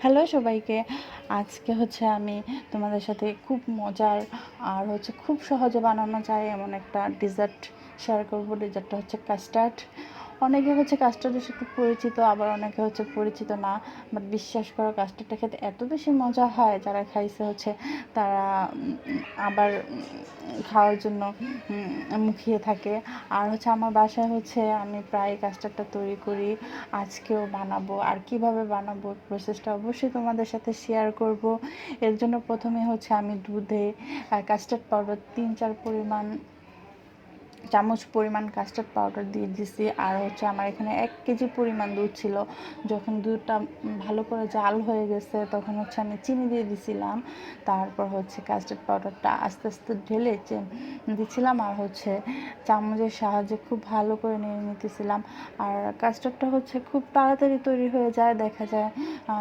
Hello সবাইকে। আজকে হচ্ছে আমি তোমাদের সাথে খুব মজার আর হচ্ছে খুব সহজে বানানো যায় এমন একটা ডেজার্ট শেয়ার করব। ডেজার্টটা হচ্ছে কাস্টার্ড অনেকে হচ্ছে কাস্টার্ডের সাথে পরিচিত, আবার অনেকে হচ্ছে পরিচিত না। বাট বিশ্বাস করো কাস্টার্ডটা খেতে এত বেশি মজা হয়, যারা খাইছে হচ্ছে তারা আবার খাওয়ার জন্য মুখিয়ে থাকে। আর হচ্ছে আমার বাসায় হচ্ছে আমি প্রায় কাস্টার্ডটা তৈরি করি, আজকেও বানাবো। আর কীভাবে বানাবো প্রসেসটা অবশ্যই তোমাদের সাথে শেয়ার করব। এর জন্য প্রথমে হচ্ছে আমি দুধে কাস্টার্ড পাউডার তিন চার পরিমাণ চামচ পরিমাণ কাস্টার্ড পাউডার দিয়ে দিছি। আর হচ্ছে আমার এখানে এক কেজি পরিমাণ দুধ ছিল। যখন দুধটা ভালো করে জাল হয়ে গেছে, তখন হচ্ছে আমি চিনি দিয়ে দিছিলাম। তারপর হচ্ছে কাস্টার্ড পাউডারটা আস্তে আস্তে ঢেলে দিছিলাম আর হচ্ছে চামচের সাহায্যে খুব ভালো করে নিয়ে নিতেছিলাম। আর কাস্টার্ডটা হচ্ছে খুব তাড়াতাড়ি তৈরি হয়ে যায়, দেখা যায়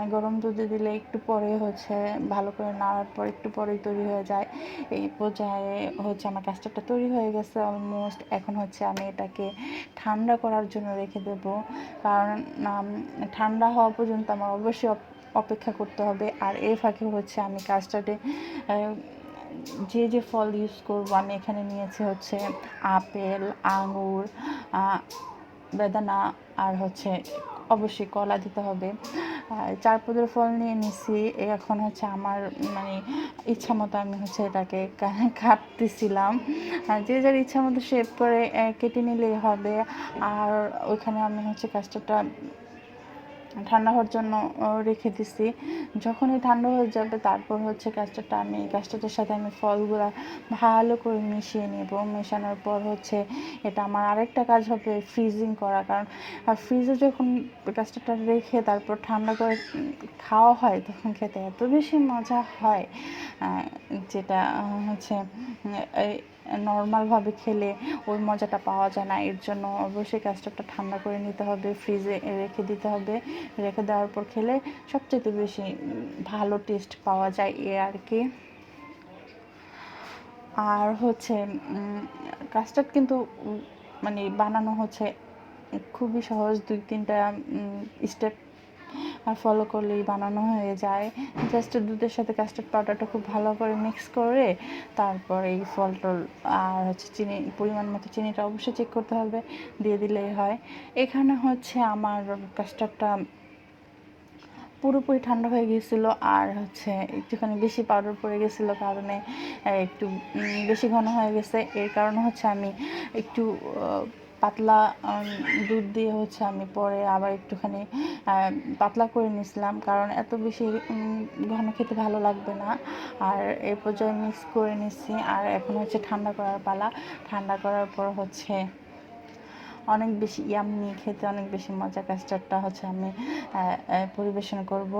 গরম দুধে দিলে একটু পরে হচ্ছে ভালো করে নাড়ার পর একটু পরেই তৈরি হয়ে যায়। এই পর্যায়ে হচ্ছে আমার কাস্টার্ডটা তৈরি হয়ে গেছে অলমোস্ট এখন হচ্ছে আমি এটাকে ঠান্ডা করার জন্য রেখে দেব। কারণ ঠান্ডা হওয়া পর্যন্ত আমার অবশ্যই অপ- অপেক্ষা করতে হবে। আর এর ফাঁকে হচ্ছে আমি কাস্টার্ডে যে যে ফল ইউজ করব, আমি এখানে নিয়েছি হচ্ছে আপেল আঙুর বেদানা আর হচ্ছে অবশ্যই কলা দিতে হবে। চার পদের ফল নিয়ে নিছি। এখন হচ্ছে আমার মানে ইচ্ছা মতো আমি হচ্ছে এটাকে কাটতেছিলাম। যে যার ইচ্ছা মতো শেপ করে কেটে নিলেই হবে। আর ওইখানে আমি হচ্ছে কাস্টারটা ঠান্ডা হওয়ার জন্য রেখে দিছি। যখনই ঠান্ডা হয়ে যাবে, তারপর হচ্ছে ক্যাস্টারটা আমি কাস্টারটার সাথে আমি ফলগুলা ভালো করে মিশিয়ে নেব। মেশানোর পর হচ্ছে এটা আমার আরেকটা কাজ হবে ফ্রিজিং করা। কারণ ফ্রিজে যখন ক্যাস্টারটা রেখে তারপর ঠান্ডা করে খাওয়া হয়, তখন খেতে এত বেশি মজা হয় যেটা হচ্ছে নর্মালভাবে খেলে ওই মজাটা পাওয়া যায় না। এর জন্য অবশ্যই ক্যাস্টারটা ঠান্ডা করে নিতে হবে ফ্রিজে রেখে দিতে হবে। রেখে দেওয়ার পর খেলে সবচেয়ে বেশি ভালো টেস্ট পাওয়া যায় এ আর কি। আর হচ্ছে কাস্টার্ড কিন্তু মানে বানানো হচ্ছে খুবই সহজ, দুই তিনটা স্টেপ ফলো করলেই বানানো হয়ে যায়। জাস্ট দুধের সাথে কাস্টার্ড পাউডারটা খুব ভালো করে মিক্স করে তারপর এই ফল টল আর হচ্ছে চিনি, পরিমাণ মতো চিনিটা অবশ্যই চেক করতে হবে, দিয়ে দিলেই হয়। এখানে হচ্ছে আমার কাস্টার্ডটা পুরোপুরি ঠান্ডা হয়ে গিয়েছিল আর হচ্ছে একটুখানি বেশি পাউডার পড়ে গেছিল কারণে একটু বেশি ঘন হয়ে গেছে। এর কারণে হচ্ছে আমি একটু পাতলা দুধ দিয়ে হচ্ছে আমি পরে আবার একটুখানি পাতলা করে নিয়েছিলাম কারণ এত বেশি ঘন খেতে ভালো লাগবে না। আর এই পর্যায়ে মিক্স করে নিচ্ছি আর এখন হচ্ছে ঠান্ডা করার পালা। ঠান্ডা করার পর হচ্ছে অনেক বেশি ইয়াম্মি খেতে অনেক বেশি মজা কাস্টার্ডটা হচ্ছে আমি পরিবেশন করব।